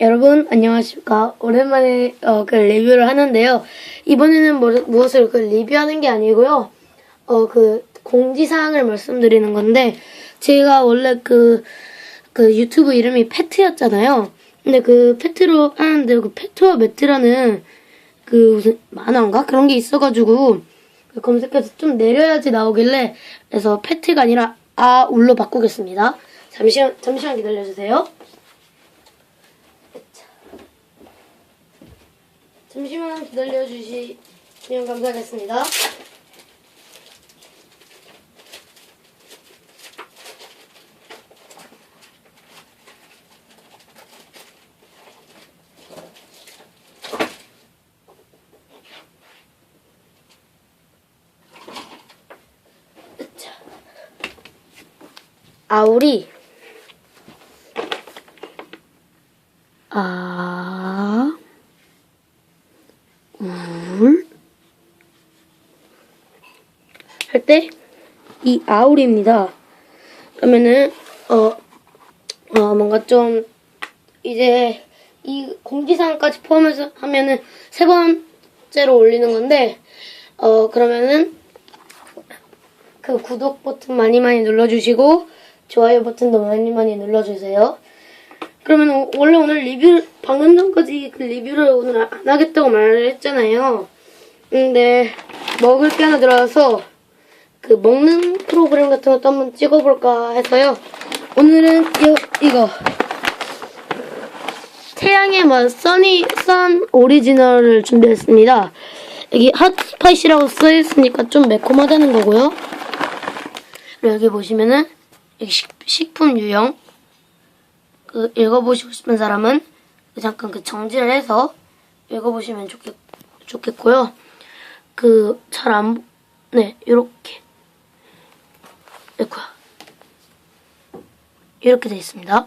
여러분 안녕하십니까. 오랜만에 어, 그 리뷰를 하는데요. 이번에는 뭐, 무엇을 그 리뷰하는 게 아니고요. 어 그 공지사항을 말씀드리는 건데 제가 원래 그 그 유튜브 이름이 페트였잖아요. 근데 그 페트로 하는데 그 페트와 매트라는 그 무슨 만화인가? 그런 게 있어가지고 그 검색해서 좀 내려야지 나오길래 그래서 페트가 아니라 아울로 바꾸겠습니다. 잠시만 잠시만 기다려주세요. 잠시만 기다려주시면 감사하겠습니다. 아우리 아, 울, 할 때, 이 아울입니다. 그러면은, 어, 어, 뭔가 좀, 이제, 이 공지사항까지 포함해서 하면은, 세 번째로 올리는 건데, 어, 그러면은, 그 구독 버튼 많이 많이 눌러주시고, 좋아요 버튼도 많이 많이 눌러주세요. 그러면 원래 오늘 리뷰 방금 전까지 그 리뷰를 오늘 안 하겠다고 말을 했잖아요. 근데 먹을 게 하나 들어와서 그 먹는 프로그램 같은 것도 한번 찍어볼까 해서요. 오늘은 이, 이거 태양의 맛 써니 선 오리지널을 준비했습니다. 여기 핫스파이시라고 써있으니까 좀 매콤하다는 거고요. 여기 보시면은 여기 식, 식품 유형 그 읽어보시고 싶은 사람은 그 잠깐 그 정지를 해서 읽어보시면 좋겠, 좋겠고요. 그 잘 안, 네, 요렇게. 이거야. 이렇게 돼 있습니다.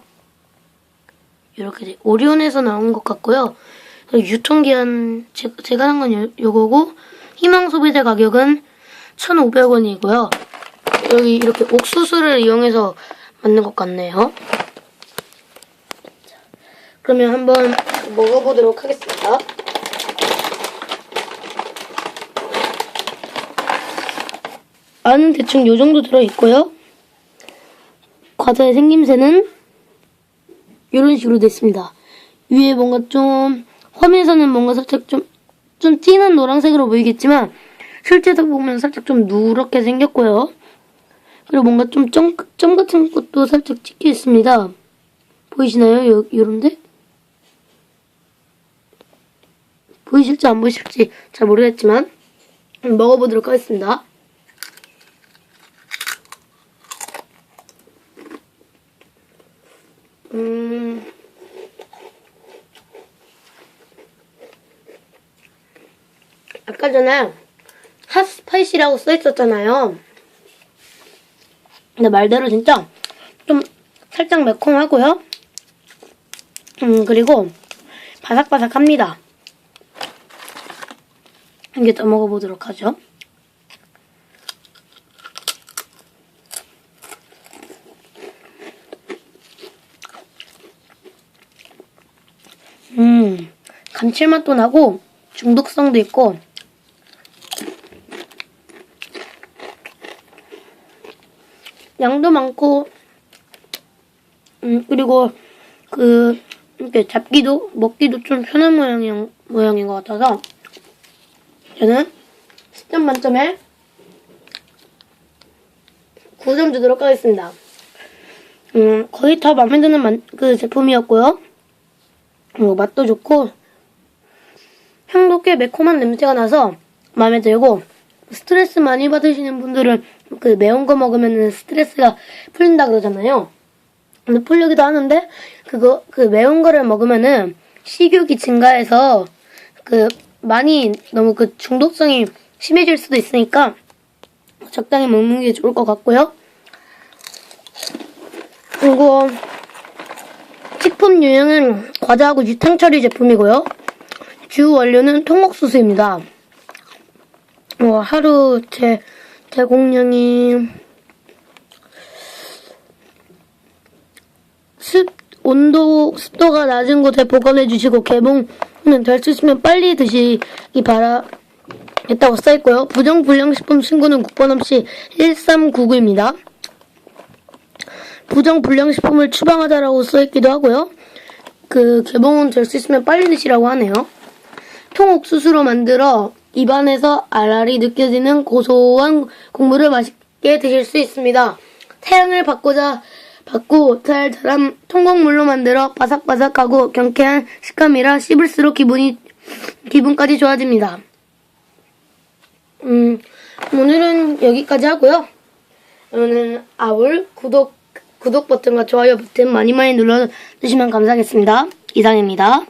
이렇게 돼, 오리온에서 나온 것 같고요. 유통기한, 제, 제가 한건 요, 요거고, 희망 소비자 가격은 1,500원이고요. 여기 이렇게 옥수수를 이용해서 만든 것 같네요. 그러면 한번 먹어보도록 하겠습니다. 안은 대충 요 정도 들어있고요. 과자의 생김새는 이런 식으로 됐습니다. 위에 뭔가 좀 화면에서는 뭔가 살짝 좀, 좀 진한 노란색으로 보이겠지만 실제로 보면 살짝 좀 누렇게 생겼고요. 그리고 뭔가 좀 점, 점 같은 것도 살짝 찍혀 있습니다. 보이시나요? 요, 요런데? 보이실지 안 보이실지 잘 모르겠지만 먹어보도록 하겠습니다. 아까 전에 핫스파이시라고 써있었잖아요. 근데 말대로 진짜 좀 살짝 매콤하고요. 음, 그리고 바삭바삭합니다. 이게 더 먹어보도록 하죠. 음, 감칠맛도 나고 중독성도 있고 양도 많고 음, 그리고 그 이렇게 잡기도 먹기도 좀 편한 모양인 모양인 것 같아서 저는 10점 만점에 9점 주도록 하겠습니다. 음, 거의 다 마음에 드는 만, 그 제품이었고요. 그리고 맛도 좋고 향도 꽤 매콤한 냄새가 나서 마음에 들고 스트레스 많이 받으시는 분들은 그 매운 거 먹으면 스트레스가 풀린다 그러잖아요. 근데 풀리기도 하는데 그거 그 매운 거를 먹으면은 식욕이 증가해서 그 많이 너무 그 중독성이 심해질 수도 있으니까 적당히 먹는 게 좋을 것 같고요. 그리고 식품 유형은 과자하고 유탕 처리 제품이고요. 주 원료는 통옥수수입니다. 어, 하루 제 제공량이 습 온도, 습도가 낮은 곳에 보관해 주시고 개봉은 될 수 있으면 빨리 드시기 바라겠다고 써 있고요. 부정불량식품 신고는 국번 없이 1399입니다. 부정불량식품을 추방하자라고 써 있기도 하고요. 그 개봉은 될 수 있으면 빨리 드시라고 하네요. 통옥수수로 만들어 입안에서 알알이 느껴지는 고소한 국물을 맛있게 드실 수 있습니다. 태양을 받고자 받고 달달한 통곡물로 만들어 바삭바삭하고 경쾌한 식감이라 씹을수록 기분이 기분까지 좋아집니다. 음, 오늘은 여기까지 하고요. 그러면은 아울 구독 구독 버튼과 좋아요 버튼 많이 많이 눌러주시면 감사하겠습니다. 이상입니다.